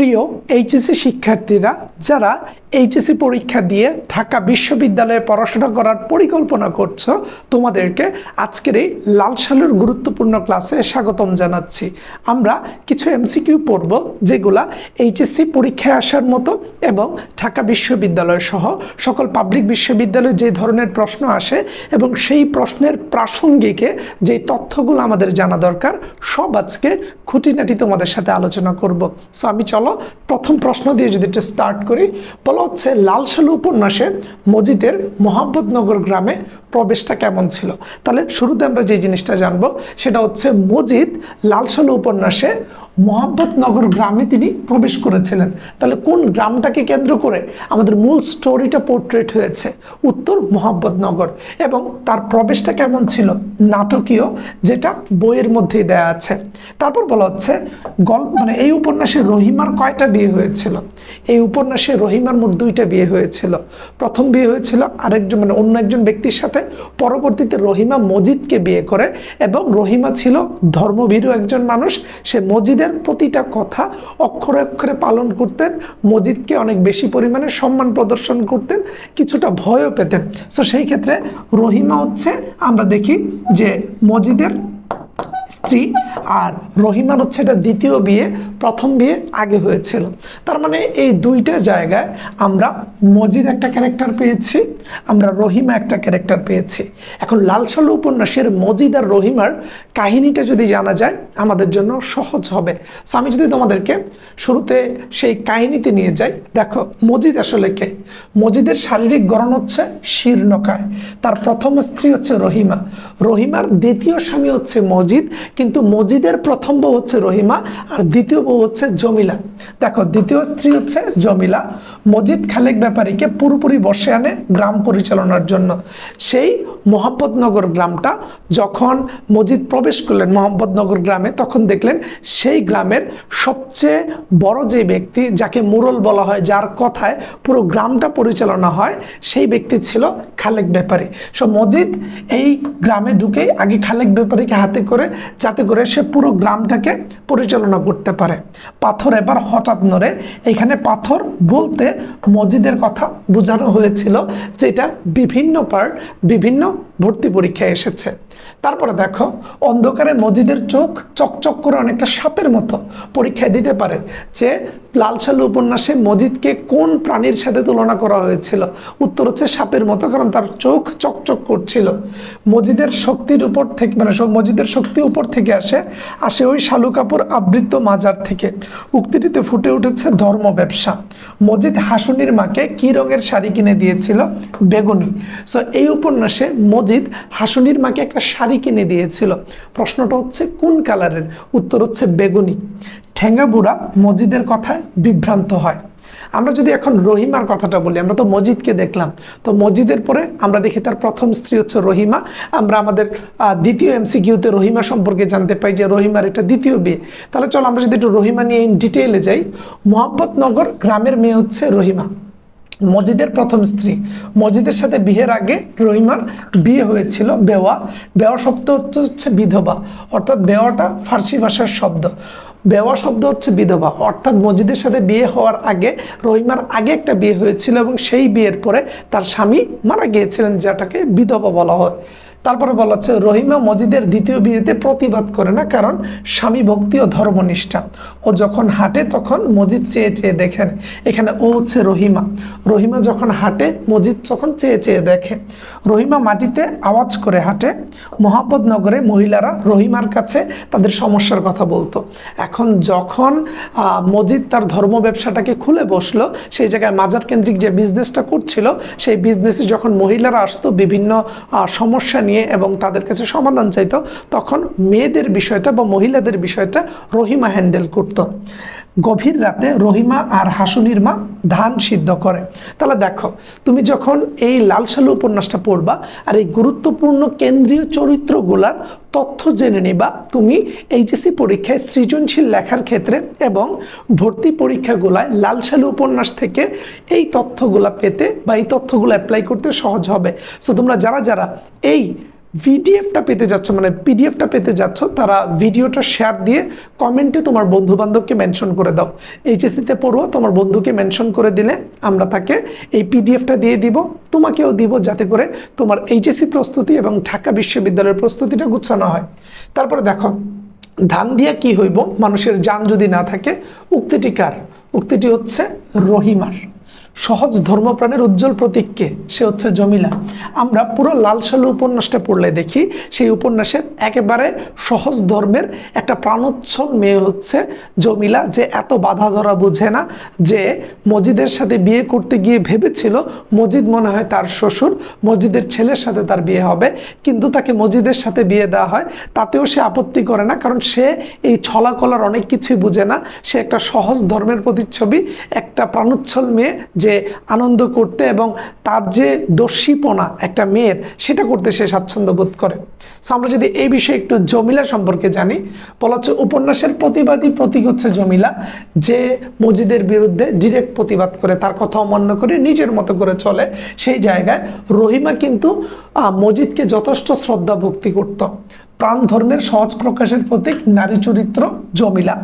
প্রিয় এইচএসসি শিক্ষার্থীরা যারা এইচএসসি পরীক্ষা দিয়ে ঢাকা বিশ্ববিদ্যালয়ে পড়াশোনা করার পরিকল্পনা করছ, তোমাদেরকে আজকের এই লাল সালুর গুরুত্বপূর্ণ ক্লাসে স্বাগতম জানাচ্ছি। আমরা কিছু এমসিকিউ পড়ব, যেগুলা এইচএসসি পরীক্ষায় আসার মতো এবং ঢাকা বিশ্ববিদ্যালয় সহ সকল পাবলিক বিশ্ববিদ্যালয়ে যে ধরনের প্রশ্ন আসে এবং সেই প্রশ্নের প্রাসঙ্গিকে যে তথ্যগুলো আমাদের জানা দরকার, সব আজকে খুঁটিনাটি তোমাদের সাথে আলোচনা করব। সো আমি চলো, প্রথম প্রশ্ন দিয়ে যদি একটু স্টার্ট করি, বলা হচ্ছে লালসালু উপন্যাসে মজিদের মোহাম্মদনগর গ্রামে প্রবেশটা কেমন ছিল? তাহলে শুরুতে আমরা যে জিনিসটা জানব, সেটা হচ্ছে মজিদ লালসালু উপন্যাসে মোহাম্মদনগর গ্রামে তিনি প্রবেশ করেছিলেন। তাহলে কোন গ্রামটাকে কেন্দ্র করে আমাদের মূল স্টোরিটা পোর্ট্রেট হয়েছে? উত্তর মোহাম্মদনগর এবং তার প্রবেশটা কেমন ছিল? নাটকীয়, যেটা বইয়ের মধ্যেই দেয়া আছে। তারপর বলা হচ্ছে, গল্প মানে এই উপন্যাসে রহিমার কয়টা বিয়ে হয়েছিল? এই উপন্যাসে রহিমার মোট দুইটা বিয়ে হয়েছিল। প্রথম বিয়ে হয়েছিল আরেকজন মানে অন্য একজন ব্যক্তির সাথে। পরবর্তীতে রহিমা মজিদকে বিয়ে করে এবং রহিমা ছিল ধর্মভীরু একজন মানুষ। সে মজিদের প্রতিটা কথা অক্ষরে অক্ষরে পালন করতেন মজিদকে অনেক বেশি পরিমাণে সম্মান প্রদর্শন করতেন, কিছুটা ভয়ও পেতেন। সো সেই ক্ষেত্রে রহিমা হচ্ছে, আমরা দেখি যে মজিদের স্ত্রী আর রহিমার হচ্ছে এটা দ্বিতীয় বিয়ে, প্রথম বিয়ে আগে হয়েছিল। তার মানে এই দুইটা জায়গায় আমরা মজিদ একটা ক্যারেক্টার পেয়েছি, আমরা রহিমা একটা ক্যারেক্টার পেয়েছি। এখন লাল সালু উপন্যাসের মজিদ আর রহিমার কাহিনীটা যদি জানা যায়, আমাদের জন্য সহজ হবে। সো আমি যদি তোমাদেরকে শুরুতে সেই কাহিনীতে নিয়ে যাই, দেখো মজিদ আসলে কে? মজিদের শারীরিক গড়ন হচ্ছে শীর্ণকায় তার প্রথম স্ত্রী হচ্ছে রহিমা। রহিমার দ্বিতীয় স্বামী হচ্ছে মজিদ। কিন্তু মজিদের প্রথম বউ হচ্ছে রহিমা আর দ্বিতীয় বউ হচ্ছে জমিলা। দেখো, দ্বিতীয় স্ত্রী হচ্ছে জমিলা। মজিদ খালেক ব্যাপারীকে পুরোপুরি বসে আনে গ্রাম পরিচালনার জন্য। সেই মোহাম্মদনগর গ্রামটা যখন মজিদ প্রবেশ করলেন মোহাম্মদনগর গ্রামে, তখন দেখলেন সেই গ্রামের সবচেয়ে বড় যে ব্যক্তি, যাকে মুরল বলা হয়, যার কথায় পুরো গ্রামটা পরিচালনা হয়, সেই ব্যক্তি ছিল খালেক ব্যাপারী। সো মজিদ এই গ্রামে ঢুকেই আগে খালেক ব্যাপারীকে হাতে করে যাতে করে সে পুরো গ্রামটাকে পরিচালনা করতে পারে। পাথর এবার হঠাৎ নড়ে, এখানে পাথর বলতে মসজিদের কথা বোঝানো হয়েছিল যেটা বিভিন্ন পার্ট বিভিন্ন ভর্তি পরীক্ষায় এসেছে। তারপরে দেখো, অন্ধকারে মজিদের চোখ চকচক করে অনেকটা সাপের মতো পরীক্ষায় দিতে পারে যে লাল সালু উপন্যাসে মজিদকে কোন প্রাণীর সাথে তুলনা করা হয়েছিল। উত্তর হচ্ছে সাপের মতো, কারণ তার চোখ চকচক করছিল। মজিদের শক্তির উপর থেকে মানে মজিদের শক্তি উপর থেকে আসে আসে ওই শালু কাপুর আবৃত মাজার থেকে। উক্তিটিতে ফুটে উঠেছে ধর্ম ব্যবসা। মজিদ হাসুনির মাকে কি রঙের শাড়ি কিনে দিয়েছিল? বেগুনি। সো এই উপন্যাসে মজিদ হাসুনির মাকে একটা শাড়ি কিনে দিয়েছিল। প্রশ্নটা হচ্ছে, কোন কালারের? উত্তর হচ্ছে বেগুনি। ঠেঙ্গা বুড়া মজিদের কথায় বিভ্রান্ত হয়। আমরা যদি এখন রহিমার কথাটা বলি, আমরা তো মজিদকে দেখলাম। তো মজিদের পরে আমরা দেখি তার প্রথম স্ত্রী হচ্ছে রহিমা। আমরা আমাদের দ্বিতীয় এমসিকিউতে রহিমা সম্পর্কে জানতে পাই যে রহিমার এটা দ্বিতীয় বিয়ে। তাহলে চলো আমরা যদি একটু রহিমা নিয়ে ইন ডিটেইলে যাই। মোহাম্মদনগর গ্রামের মেয়ে হচ্ছে রহিমা। মজিদের প্রথম স্ত্রী। মজিদের সাথে বিয়ের আগে রহিমার বিয়ে হয়েছিল বেওয়া। বেওয়া শব্দ হচ্ছে বিধবা। অর্থাৎ বেওয়াটা ফার্সি ভাষার শব্দ। বেওয়া শব্দ হচ্ছে বিধবা। অর্থাৎ মসজিদের সাথে বিয়ে হওয়ার আগে রহিমার আগে একটা বিয়ে হয়েছিল এবং সেই বিয়ের পরে তার স্বামী মারা গিয়েছিলেন, যেটাকে বিধবা বলা হয়। তারপরে বলা হচ্ছে, রহিমা মজিদের দ্বিতীয় বিয়েতে প্রতিবাদ করে না, কারণ স্বামী ভক্তি ও ধর্মনিষ্ঠা। ও যখন হাঁটে তখন মজিদ চেয়ে চেয়ে দেখেন, এখানে ও হচ্ছে রহিমা। রহিমা যখন হাঁটে, মজিদ যখন চেয়ে চেয়ে দেখে। রহিমা মাটিতে আওয়াজ করে হাঁটে। মোহাম্মদনগরে মহিলারা রহিমার কাছে তাদের সমস্যার কথা বলতো। এখন যখন মজিদ তার ধর্ম ব্যবসাটাকে খুলে বসল, সেই জায়গায় মাজার কেন্দ্রিক যে বিজনেসটা করছিল, সেই বিজনেসে যখন মহিলারা আসতো, বিভিন্ন সমস্যা নিয়ে এবং তাদের কাছে সমাধান চাইতো, তখন মেয়েদের বিষয়টা বা মহিলাদের বিষয়টা রহিমা হ্যান্ডেল করতো। গভীর রাতে রহিমা আর হাসুনির মা ধান সিদ্ধ করে। তাহলে দেখো, তুমি যখন এই লাল সালু উপন্যাসটা পড়বা আর এই গুরুত্বপূর্ণ কেন্দ্রীয় চরিত্রগুলার তথ্য জেনে নিবা, তুমি এইচএসসি পরীক্ষায় সৃজনশীল লেখার ক্ষেত্রে এবং ভর্তি পরীক্ষাগুলায় লাল সালু উপন্যাস থেকে এই তথ্যগুলা পেতে বা এই তথ্যগুলো অ্যাপ্লাই করতে সহজ হবে। সো তোমরা যারা যারা এই ভিডিএফটা পেতে যাচ্ছ মানে পিডিএফটা পেতে যাচ্ছ, তারা ভিডিওটা শেয়ার দিয়ে কমেন্টে তোমার বন্ধু বান্ধবকে মেনশন করে দাও। এইচএসিতে পড়ুয়া, তোমার বন্ধুকে মেনশন করে দিলে আমরা তাকে এই পিডিএফটা দিয়ে দিব। তোমাকেও দিব যাতে করে তোমার এইচএসসি প্রস্তুতি এবং ঢাকা বিশ্ববিদ্যালয়ের প্রস্তুতিটা গুছানো হয়। তারপরে দেখো, ধান দিয়া কি হইব? মানুষের যান যদি না থাকে, উক্তিটি কার? উক্তিটি হচ্ছে রহিমার। সহজ ধর্মপ্রাণের উজ্জ্বল প্রতীককে সে হচ্ছে জমিলা। আমরা পুরো লাল সালু উপন্যাসটা পড়লে দেখি, সেই উপন্যাসের একেবারে সহজ ধর্মের একটা প্রাণোচ্ছল মেয়ে হচ্ছে জমিলা, যে এত বাধা ধরা বুঝে না, যে মজিদের সাথে বিয়ে করতে গিয়ে ভেবেছিল মজিদ মনে হয় তার শ্বশুর, মজিদের ছেলের সাথে তার বিয়ে হবে, কিন্তু তাকে মজিদের সাথে বিয়ে দেওয়া হয়, তাতেও সে আপত্তি করে না, কারণ সে এই ছলাকলার অনেক কিছুই বুঝে না, সে একটা সহজ ধর্মের প্রতিচ্ছবি, একটা প্রাণোচ্ছল মেয়ে যে আনন্দ করতে এবং তার যে দর্শীপনা একটা মেয়ের, সেটা করতে সে স্বাচ্ছন্দ্য বোধ করে। সো আমরা যদি এই বিষয়ে একটু জমিলা সম্পর্কে জানি, বলা হচ্ছে উপন্যাসের প্রতিবাদী প্রতীক হচ্ছে জমিলা, যে মজিদের বিরুদ্ধে ডিরেক্ট প্রতিবাদ করে, তার কথা অমান্য করে, নিজের মতো করে চলে। সেই জায়গায় রহিমা কিন্তু মজিদকে যথেষ্ট শ্রদ্ধা ভক্তি করত। প্রাণ ধর্মের সহজ প্রকাশের প্রতীক নারী চরিত্র জমিলা।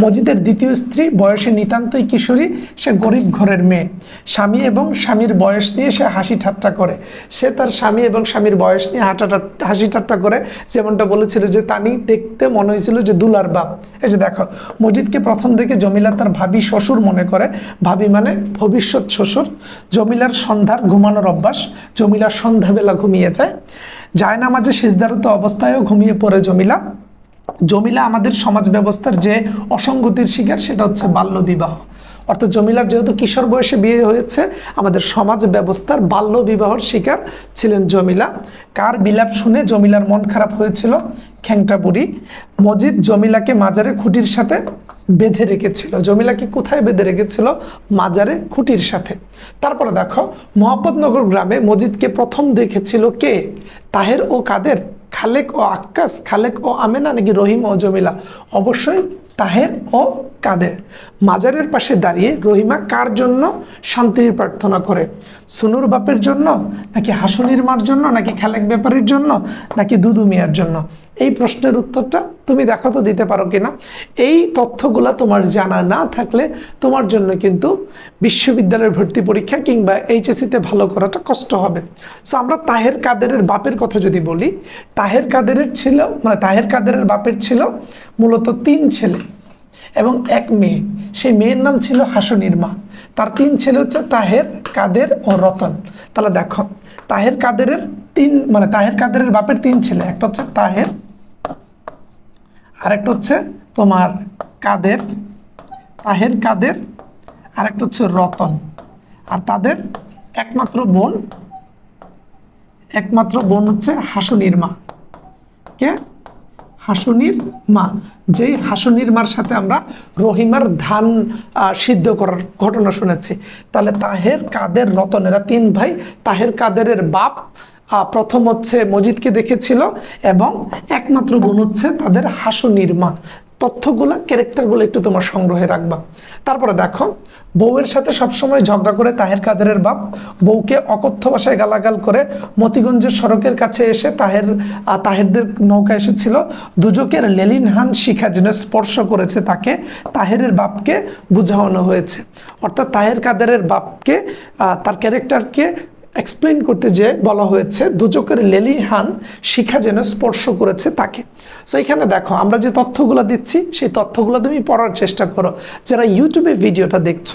মজিদের দ্বিতীয় স্ত্রী বয়সে নিতান্তই কিশোরী, সে গরিব ঘরের মেয়ে। স্বামী এবং স্বামীর বয়স নিয়ে সে হাসি ঠাট্টা করে। সে তার স্বামী এবং স্বামীর বয়স নিয়ে হাঁটা হাসি ঠাট্টা করে। যেমনটা বলেছিল যে তানি, দেখতে মনে হয়েছিল যে দুলার বাপ। এই যে দেখো, মজিদকে প্রথম থেকে জমিলা তার ভাবি শ্বশুর মনে করে। ভাবি মানে ভবিষ্যৎ শ্বশুর। জমিলার সন্ধ্যার ঘুমানোর অভ্যাস। জমিলার সন্ধ্যাবেলা ঘুমিয়ে যায়। মাঝে সিজদারত অবস্থায়ও ঘুমিয়ে পড়ে জমিলা। জমিলা আমাদের সমাজ ব্যবস্থার যে অসঙ্গতির শিকার, সেটা হচ্ছে বাল্য বিবাহ অর্থাৎ জমিলার যেহেতু কিশোর বয়সে বিয়ে হয়েছে, আমাদের সমাজ ব্যবস্থার বাল্য বিবাহর শিকার ছিলেন জমিলা। কার বিলাপ শুনে জমিলার মন খারাপ হয়েছিল? খ্যাংটা বুড়ি। মজিদ জমিলাকে মাজারে খুঁটির সাথে বেঁধে রেখেছিল। জমিলাকে কোথায় বেঁধে রেখেছিল? মাজারে খুঁটির সাথে। তারপরে দেখো মোহাম্মদনগর গ্রামে মজিদকে প্রথম দেখেছিল কে? তাহের ও কাদের? খালেক ও আক্কাস, খালেক ও আমেনা নাকি রহিম ও জমিলা? অবশ্যই তাহের ও কাদের। মাজারের পাশে দাঁড়িয়ে রহিমা কার জন্য শান্তির প্রার্থনা করে? সুনুর বাপের জন্য, নাকি হাসুনির মার জন্য, নাকি খালেক ব্যাপারীর জন্য, নাকি দুদু মিয়ার জন্য? এই প্রশ্নের উত্তরটা তুমি দেখো তো দিতে পারো কিনা। এই তথ্যগুলা তোমার জানা না থাকলে তোমার জন্য কিন্তু বিশ্ববিদ্যালয়ের ভর্তি পরীক্ষা কিংবা এইচএসিতে ভালো করাটা কষ্ট হবে। সো আমরা তাহের কাদেরের বাপের কথা যদি বলি, তাহের কাদেরের ছিল মানে তাহের কাদেরের বাপের ছিল মূলত তিন ছেলে। এবং এক মেয়ে। সেই মেয়ের নাম ছিল হাসনির মা তার তিন ছেলে হচ্ছে তাহের, কাদের ও রতন। তাহলে দেখো, তাহের, কাদেরের তিন মানে তাহের, কাদেরের বাপের তিন ছেলে। একটা হচ্ছে তাহের, আরেকটা হচ্ছে তোমার কাদের, তাহের, কাদের, আরেকটা হচ্ছে রতন। আর তাদের একমাত্র বোন একমাত্র বোন হচ্ছে হাসুনির মা কে? হাসুনির মা যেই হাসুনির মার সাথে আমরা রহিমার ধান সিদ্ধ করার ঘটনা শুনেছি। তাহলে তাহের কাদের রতনেরা? তিন ভাই, তাহের কাদেরের বাপ প্রথম হচ্ছে মজিদকে দেখেছিল এবং একমাত্র বোন হচ্ছে তাদের হাসুনির মা। তথ্যগুলো, ক্যারেক্টারগুলো একটু তোমার সংগ্রহে রাখবা। তারপরে দেখো, বউয়ের সাথে সবসময় ঝগড়া করে তাহের কাদেরের বাপ, বউকে অকথ্য ভাষায় গালাগাল করে মতিগঞ্জের সড়কের কাছে এসে তাহের তাহেরদের নৌকা এসেছিল। দুজকের লেলিনহান শিখা যেন স্পর্শ করেছে তাকে, তাহেরের বাপকে বুঝানো হয়েছে। অর্থাৎ তাহের কাদেরের বাপকে তার ক্যারেক্টারকে এক্সপ্লেন করতে যে বলা হয়েছে দুচকের লেলিহান শিখা যেন স্পর্শ করেছে তাকে। সো এখানে দেখো, আমরা যে তথ্যগুলো দিচ্ছি, সেই তথ্যগুলো তুমি পড়ার চেষ্টা করো। যারা ইউটিউবে ভিডিওটা দেখছ,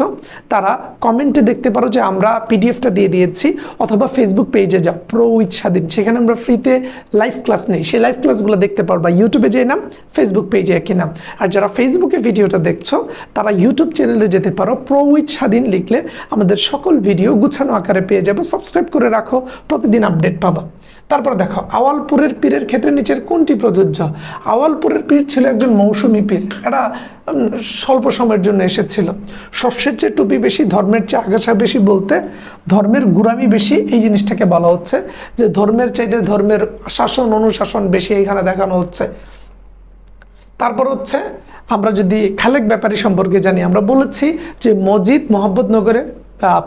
তারা কমেন্টে দেখতে পারো যে আমরা পিডিএফটা দিয়ে দিয়েছি, অথবা ফেসবুক পেজে যাও প্রো উইথ স্বাধীন সেখানে আমরা ফ্রিতে লাইভ ক্লাস নেই। সেই লাইভ ক্লাসগুলো দেখতে পারবা ইউটিউবে যে নাম ফেসবুক পেজে একই নাম। আর যারা ফেসবুকে ভিডিওটা দেখছ, তারা ইউটিউব চ্যানেলে যেতে পারো প্রো উইথ স্বাধীন লিখলে আমাদের সকল ভিডিও গুছানো আকারে পেয়ে যাবে। সাবস্ক্রাইব করে রাখো, প্রতিদিন আপডেট পাবা। তারপর দেখো, আওয়ালপুরের পীরের ক্ষেত্রে নিচের কোনটি প্রযোজ্য? আওয়ালপুরের পীর ছিল একজন মৌসুমী পীর। এটা স্বল্প সময়ের জন্য এসেছিল। শস্যের চেয়ে টুপি বেশি, ধর্মের চেয়ে আগাছা বেশি বলতে ধর্মের গুরামি বেশি, এই জিনিসটাকে বলা হচ্ছে। যে ধর্মের চাইতে ধর্মের শাসন, অনুশাসন বেশি এখানে দেখানো হচ্ছে। তারপর হচ্ছে, আমরা যদি খালেক ব্যাপারী সম্পর্কে জানি, আমরা বলেছি যে মজিদ মোহাম্মদনগরে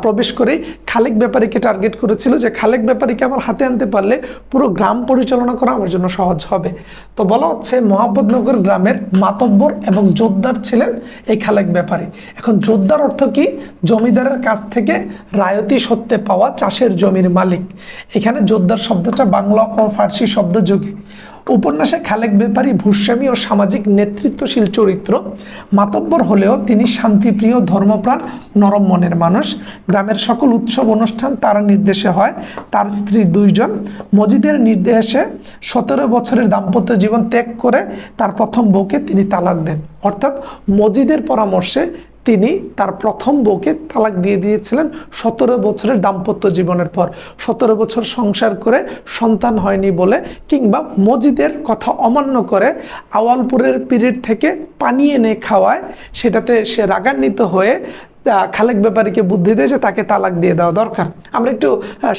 প্রবেশ করে খালেক ব্যাপারীকে টার্গেট করেছিল যে খালেক ব্যাপারীকে আমার হাতে আনতে পারলে পুরো গ্রাম পরিচালনা করা আমার জন্য সহজ হবে। তো বলা হচ্ছে মোহাম্মদনগর গ্রামের মাতব্বর এবং জোরদার ছিলেন এই খালেক ব্যাপারী। এখন জোরদার অর্থ কি? জমিদারের কাছ থেকে রায়তি সত্ত্বে পাওয়া চাষের জমির মালিক। এখানে জোরদার শব্দটা বাংলা ও ফার্সি শব্দ যোগে উপন্যাসে খালেক ব্যাপারী ভূস্বামী ও সামাজিক নেতৃত্বশীল চরিত্র। মাতব্বর হলেও তিনি শান্তিপ্রিয়, ধর্মপ্রাণ, নরম মনের মানুষ। গ্রামের সকল উৎসব অনুষ্ঠান তার নির্দেশে হয়। তার স্ত্রী দুইজন। মজিদের নির্দেশে সতেরো বছরের দাম্পত্য জীবন ত্যাগ করে তার প্রথম বউকে তিনি তালাক দেন। অর্থাৎ মজিদের পরামর্শে তিনি তার প্রথম বউকে তালাক দিয়ে দিয়েছিলেন সতেরো বছরের দাম্পত্য জীবনের পর। সতেরো বছর সংসার করে সন্তান হয়নি বলে কিংবা মজিদের কথা অমান্য করে আওয়ালপুরের পিরিয়ড থেকে পানি এনে খাওয়ায়, সেটাতে সে রাগান্বিত হয়ে খালেক ব্যাপারীকে বুদ্ধি দিয়ে যে তাকে তালাক দিয়ে দেওয়া দরকার। আমরা একটু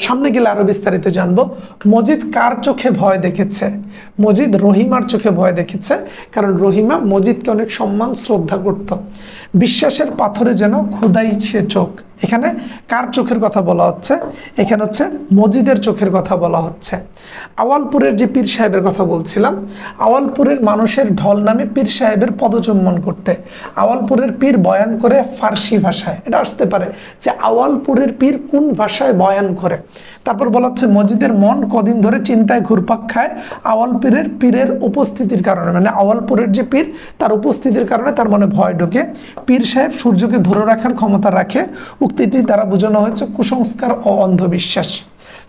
সামনে গেলে আরও বিস্তারিত জানব। মজিদ কার চোখে ভয় দেখেছে? মজিদ রহিমার চোখে ভয় দেখেছে, কারণ রহিমা মজিদকে অনেক সম্মান, শ্রদ্ধা করত। বিশ্বাসের পাথরে যেন ক্ষুদাই সে চোখ। এখানে কার চোখের কথা বলা হচ্ছে? এখানে হচ্ছে মজিদের চোখের কথা বলা হচ্ছে। আওয়ালপুরের যে পীর সাহেবের কথা বলছিলাম, আওয়ালপুরের মানুষের ঢল নামে পীর সাহেবের পদচুম্বন করতে। আওয়ালপুরের পীর বয়ান করে ফার্সি ভাষায়। এটা আসতে পারে যে আওয়ালপুরের পীর কোন ভাষায় বয়ান করে। তারপর বলা হচ্ছে মজিদের মন কদিন ধরে চিন্তায় ঘুরপাক খায় আওয়ালপীরের পীরের উপস্থিতির কারণে। মানে আওয়ালপুরের যে পীর, তার উপস্থিতির কারণে তার মনে ভয় ঢোকে। পীর সাহেব সূর্যকে ধরে রাখার ক্ষমতা রাখে। উক্তিটি দ্বারা বোঝানো হয়েছে, কুসংস্কার ও অন্ধবিশ্বাস।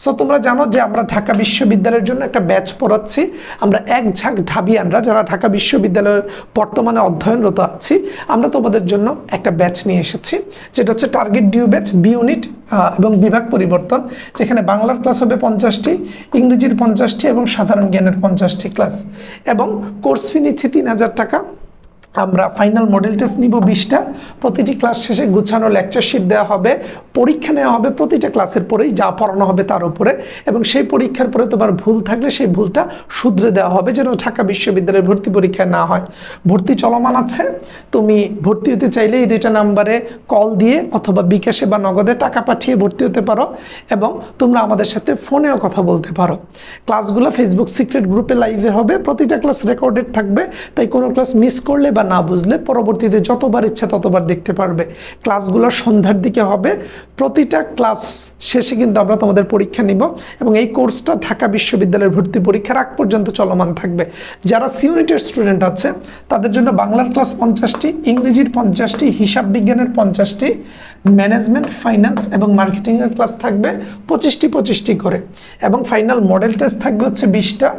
সো তোমরা জানো যে আমরা ঢাকা বিশ্ববিদ্যালয়ের জন্য একটা ব্যাচ পড়াচ্ছি। আমরা এক ঝাঁক ঢাবিয়ানরা যারা ঢাকা বিশ্ববিদ্যালয়ে বর্তমানে অধ্যয়নরত আছি, আমরা তোমাদের জন্য একটা ব্যাচ নিয়ে এসেছি। যেটা হচ্ছে target due batch, B unit এবং বিভাগ পরিবর্তন। যেখানে বাংলার ক্লাস হবে পঞ্চাশটি, ইংরেজির পঞ্চাশটি এবং সাধারণ জ্ঞানের পঞ্চাশটি ক্লাস। এবং কোর্স ফি নিচ্ছি তিন হাজার টাকা। আমরা ফাইনাল মডেল টেস্ট নিব বিশটা। প্রতিটি ক্লাস শেষে গুছানো লেকচার শিট দেওয়া হবে, পরীক্ষা নেওয়া হবে, প্রতিটা ক্লাসের পরেই যা পড়ানো হবে তার উপরে। এবং সেই পরীক্ষার পরে তোমার ভুল থাকলে সেই ভুলটা শুধরে দেওয়া হবে যেন ঢাকা বিশ্ববিদ্যালয়ের ভর্তি পরীক্ষা না হয়। ভর্তি চলমান আছে। তুমি ভর্তি হতে চাইলে এই দুইটা নাম্বারে কল দিয়ে অথবা বিকাশে বা নগদে টাকা পাঠিয়ে ভর্তি হতে পারো এবং তোমরা আমাদের সাথে ফোনেও কথা বলতে পারো। ক্লাসগুলো ফেসবুক সিক্রেট গ্রুপে লাইভে হবে। প্রতিটা ক্লাস রেকর্ডেড থাকবে। তাই কোনো ক্লাস মিস করলে বা না বুঝলে পরবর্তীতে যতবার ইচ্ছা ততবার দেখতে পারবে। ক্লাসগুলো সন্ধ্যার দিকে হবে। প্রতিটা ক্লাস শেষে কিন্তু আমরা তোমাদের পরীক্ষা নিব এবং এই কোর্সটা ঢাকা বিশ্ববিদ্যালয়ের ভর্তি পরীক্ষার আগ পর্যন্ত চলমান থাকবে। যারা সিউনিটের স্টুডেন্ট আছে, তাদের জন্য বাংলার ক্লাস পঞ্চাশটি, ইংরেজির পঞ্চাশটি, হিসাব বিজ্ঞানের পঞ্চাশটি, ম্যানেজমেন্ট, ফাইন্যান্স এবং মার্কেটিংয়ের ক্লাস থাকবে পঁচিশটি পঁচিশটি করে। এবং ফাইনাল মডেল টেস্ট থাকবে হচ্ছে বিশটা।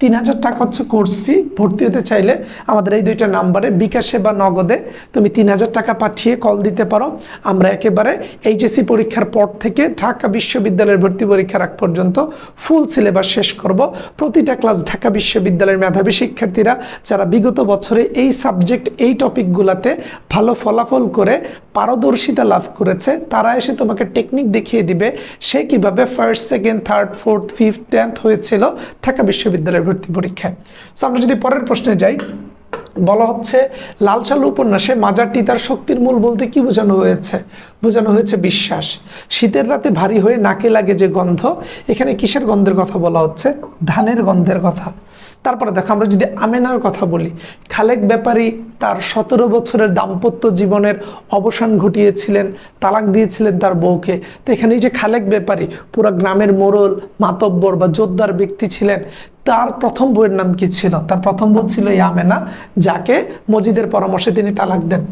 তিন হাজার টাকা হচ্ছে কোর্স ফি। ভর্তি হতে চাইলে আমাদের এই দুইটা নাম্বারে বিকাশে বা নগদে তুমি তিন হাজার টাকা পাঠিয়ে কল দিতে পারো। আমরা একেবারে এইচএসসি পরীক্ষার পর থেকে ঢাকা বিশ্ববিদ্যালয়ের ভর্তি পরীক্ষার আগ পর্যন্ত ফুল সিলেবাস শেষ করব। প্রতিটা ক্লাস ঢাকা বিশ্ববিদ্যালয়ের মেধাবী শিক্ষার্থীরা যারা বিগত বছরে এই সাবজেক্ট এই টপিকগুলোতে ভালো ফলাফল করে পারদর্শিতা লাভ করেছে, তারা এসে তোমাকে টেকনিক দেখিয়ে দিবে সে কীভাবে first second third fourth fifth tenth হয়েছিল ঢাকা বিশ্ববিদ্যালয়ের ভর্তি পরীক্ষায়। সো আমরা যদি পরের প্রশ্নে যাই বলা হচ্ছে লাল সালু উপন্যাসে মাজারটি তার শক্তির মূল বলতে কি বোঝানো হয়েছে? বোঝানো হয়েছে বিশ্বাস। শীতের রাতে ভারী হয়ে নাকে লাগে যে গন্ধ, এখানে কিসের গন্ধের কথা বলা হচ্ছে? ধানের গন্ধের কথা। তারপরে দেখো, আমরা যদি আমেনার কথা বলি, খালেক ব্যাপারী তার সতেরো বছরের দাম্পত্য জীবনের অবসান ঘটিয়েছিলেন, তালাক দিয়েছিলেন তার বউকে। তো এখানে যে খালেক ব্যাপারী, পুরো গ্রামের মোড়ল মাতব্বর বা জোরদার ব্যক্তি ছিলেন তার প্রথম বইয়ের নাম কি ছিল? তার প্রথম বই ছিল ইয়ামেনা, যাকে মজিদের পরামর্শে তিনি তালাক দেন।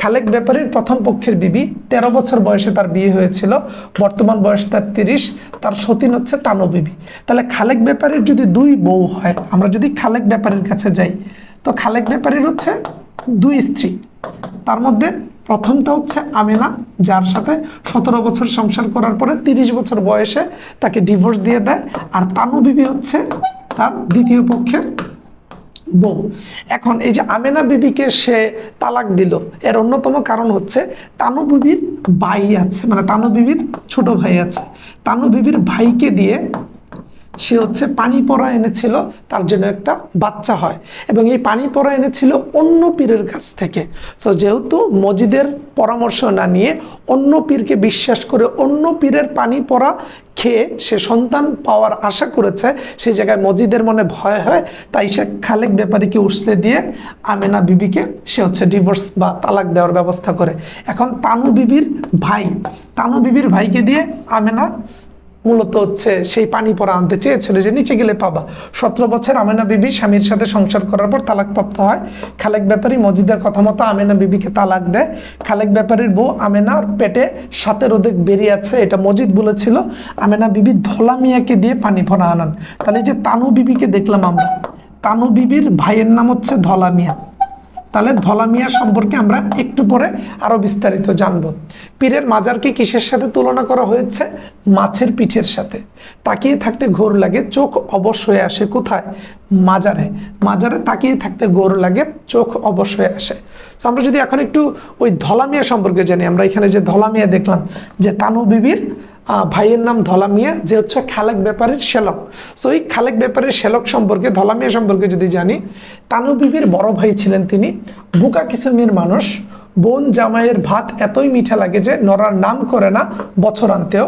খালেক ব্যাপারীর প্রথম পক্ষের বিবি, তেরো বছর বয়সে তার বিয়ে হয়েছিল। বর্তমান বয়স তার তিরিশ, তার সতীন হচ্ছে তানো বিবি। তাহলে খালেক ব্যাপারীর যদি দুই বউ হয়, আমরা যদি খালেক ব্যাপারীর কাছে যাই, তো খালেক ব্যাপারীর হচ্ছে দুই স্ত্রী। তার মধ্যে প্রথমটা হচ্ছে আমেনা, যার সাথে সতেরো বছর সংসার করার পরে তিরিশ বছর বয়সে তাকে ডিভোর্স দিয়ে দেয়। আর তানু বিবি হচ্ছে তার দ্বিতীয় পক্ষের বউ। এখন এই যে আমেনা বিবিকে সে তালাক দিল, এর অন্যতম কারণ হচ্ছে তানু বিবির ভাই আছে মানে তানু বিবির ছোট ভাই আছে। তানু বিবির ভাইকে দিয়ে সে হচ্ছে পানি পড়া এনেছিল, তার জন্য একটা বাচ্চা হয়। এবং এই পানি পড়া এনেছিল অন্য পীরের কাছ থেকে। সো যেহেতু মজিদের পরামর্শ না নিয়ে অন্য পীরকে বিশ্বাস করে অন্য পীরের পানি পড়া খেয়ে সে সন্তান পাওয়ার আশা করেছে, সেই জায়গায় মজিদের মনে ভয় হয়। তাই সে খালেক ব্যাপারীকে উসলে দিয়ে আমেনা বিবিকে সে হচ্ছে ডিভোর্স বা তালাক দেওয়ার ব্যবস্থা করে। এখন তানু বিবির ভাই, তানু বিবির ভাইকে দিয়ে আমেনা মূলত হচ্ছে সেই পানি পরা আনতে চেয়েছিল যে নিচে গেলে পাবা। সতেরো বছর আমেনা বিবি স্বামীর সাথে সংসার করার পর তালাকপ্রাপ্ত হয়। খালেক ব্যাপারী মজিদের কথা মতো আমেনা বিবিকে তালাক দেয়। খালেক ব্যাপারীর বউ আমেনার পেটে সাতের অধিক বেরিয়ে আছে, এটা মজিদ বলেছিল। আমেনা বিবি ধলা মিয়াকে দিয়ে পানি ভরা আনান। তাহলে যে তানু বিবিকে দেখলাম আমরা, তানু বিবির ভাইয়ের নাম হচ্ছে ধলা মিয়া। তাহলে ধলা মিয়া সম্পর্কে আমরা একটু পরে আরও বিস্তারিত জানব। পীরের মাজারকে কিসের সাথে তুলনা করা হয়েছে? মাছের পিঠের সাথে। তাকিয়ে থাকতে ঘোর লাগে, চোখ অবশ হয়ে আসে কোথায়? মাজারে। মাজারে তাকিয়ে থাকতে ঘোর লাগে, চোখ অবশ হয়ে আসে। তো আমরা যদি এখন একটু ওই ধলা মিয়া সম্পর্কে জানি, আমরা এখানে যে ধলা মিয়া দেখলাম, যে তানু বিবির ভাইয়ের নাম ধলা মিয়া যে হচ্ছে খালেক ব্যাপারের শেলক। সো এই খালেক ব্যাপারের শেলক সম্পর্কে ধলা মিয়া সম্পর্কে যদি জানি, তানু বিবির বড় ভাই ছিলেন তিনি, বুকা কিসমের মানুষ বোন জামাইয়ের ভাত এতই মিঠা লাগে যে নরার নাম করে না বছরান্তেও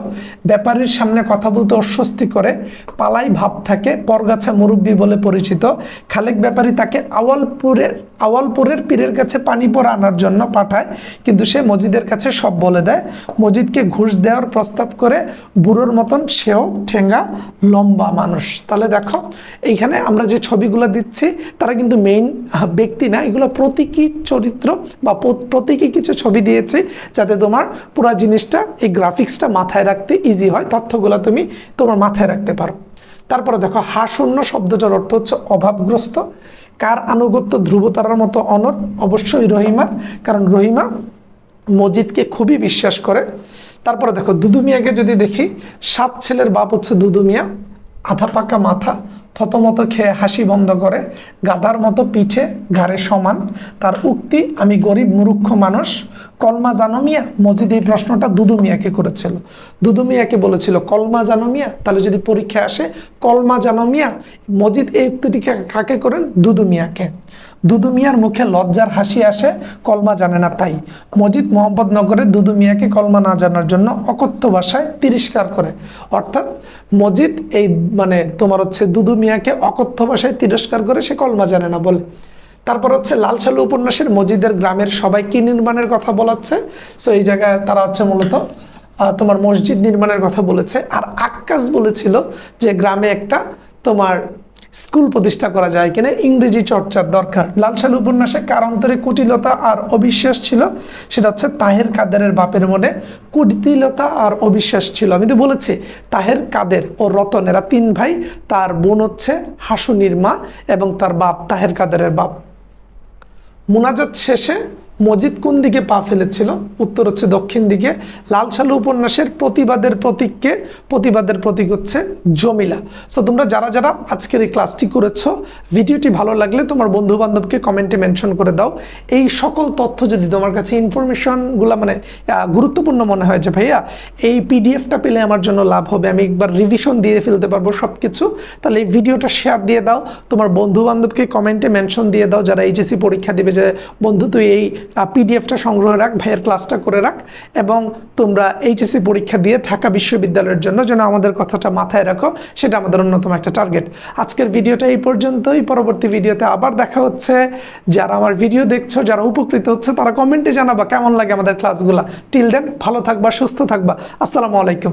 ব্যাপারীর সামনে কথা বলতে অস্বস্তি করে। পালাই ভাব থাকে, পরগাছা মুরব্বী বলে পরিচিত। খালেক ব্যাপারী তাকে আওয়ালপুরের আওয়ালপুরের পীরের কাছে পানি পরা আনার জন্য পাঠায়, কিন্তু সে মজিদের কাছে সব বলে দেয়। মজিদকে ঘুষ দেওয়ার প্রস্তাব করে বুড়োর মতন সেও ঠেঙ্গা, লম্বা মানুষ। তাহলে দেখো, এইখানে আমরা যে ছবিগুলো দিচ্ছি, তারা কিন্তু মেইন ব্যক্তি না, এগুলো প্রতীকী চরিত্র বা প্রতীকী কিছু ছবি দিয়েছি যাতে তোমার পুরো জিনিসটা, এই গ্রাফিক্সটা মাথায় রাখতে ইজি হয়। তথ্যগুলো তুমি তোমার মাথায় রাখতে পারো। তারপরে দেখো হাশূন্য শব্দটার অর্থ হচ্ছে অভাবগ্রস্ত। কার আনুগত্য ধ্রুবতারার মতো অনর? অবশ্যই রহিমার কারণ রহিমা মজিদকে খুবই বিশ্বাস করে। তারপরে দেখো, দুদুমিয়াকে যদি দেখি, সাত ছেলের বাপ হচ্ছে দুদু মিয়া আধা পাকা মাথা থতমত খেয়ে হাসি বন্ধ করে, গাদার মতো পিঠে ঘাড়ে সমান। তার উক্তি, আমি গরিব মুরুক্ষ মানুষ, কলমা জানো মিয়া? মজিদ এই প্রশ্নটা দুদু মিয়াকে করেছিল। দুদু মিয়াকে বলেছিল, কলমা জানো মিয়া? তাহলে যদি পরীক্ষা আসে, কলমা জানো মিয়া? মজিদ এই উক্তিটিকে কাকে করেন? দুদু মিয়াকে। দুদু মিয়ার মুখে লজ্জার হাসি আসে, কলমা জানে না তাই। মজিদ মোহাম্মদনগরে দুদু মিয়াকে কলমা না জানার জন্য অকথ্য ভাষায় তিরস্কার করে। অর্থাৎ মজিদ এই মানে তোমার হচ্ছে দুদু মিয়াকে অকথ্য ভাষায় তিরস্কার করে সে কলমা জানে না বলে। তারপর হচ্ছে লাল সালু উপন্যাসের মজিদের গ্রামের সবাই কি নির্মাণের কথা বলাচ্ছে সো এই জায়গায় তারা হচ্ছে মূলত তোমার মসজিদ নির্মাণের কথা বলেছে। আর আক্কাস বলেছিল যে গ্রামে একটা তোমার স্কুল প্রতিষ্ঠা করা যায় কিনা, ইংরেজি চর্চার দরকার। লালসাল উপন্যাসে কার অন্তরে কুটিলতা আর অবিশ্বাস ছিল? সেটা হচ্ছে তাহের কাদেরের বাপের মনে কুটিলতা আর অবিশ্বাস ছিল। আমি তো বলেছি, তাহের কাদের ও রতন এরা তিন ভাই, তার বোন হচ্ছে হাসুনির মা এবং তার বাপ তাহের কাদেরের বাপ। মুনাজাত শেষে মজিদ কোন দিকে পা ফেলেছিল? উত্তর হচ্ছে দক্ষিণ দিকে। লাল সালু উপন্যাসের প্রতিবাদের প্রতীককে, প্রতিবাদের প্রতীক হচ্ছে জমিলা। সো তোমরা যারা যারা আজকের এই ক্লাসটি করেছ, ভিডিওটি ভালো লাগলে তোমার বন্ধু বান্ধবকে কমেন্টে মেনশন করে দাও। এই সকল তথ্য যদি তোমার কাছে ইনফরমেশনগুলো মানে গুরুত্বপূর্ণ মনে হয় যে, ভাইয়া, এই পিডিএফটা পেলে আমার জন্য লাভ হবে, আমি একবার রিভিশন দিয়ে ফেলতে পারব সব কিছু তাহলে এই ভিডিওটা শেয়ার দিয়ে দাও। তোমার বন্ধু বান্ধবকে কমেন্টে মেনশন দিয়ে দাও, যারা এইচএসসি পরীক্ষা দিবে যে, বন্ধু, তুই এই পিডিএফটা সংগ্রহ রাখ, ভাইয়ের ক্লাসটা করে রাখ এবং তোমরা এইচএসসি পরীক্ষা দিয়ে ঢাকা বিশ্ববিদ্যালয়ের জন্য যেন আমাদের কথাটা মাথায় রাখো, সেটা আমাদের অন্যতম একটা টার্গেট আজকের ভিডিওটা এই পর্যন্তই। পরবর্তী ভিডিওতে আবার দেখা হচ্ছে। যারা আমার ভিডিও দেখছ, যারা উপকৃত হচ্ছে, তারা কমেন্টে জানাবা কেমন লাগে আমাদের ক্লাসগুলা টিল দেন ভালো থাকবা, সুস্থ থাকবা। আসসালামু আলাইকুম।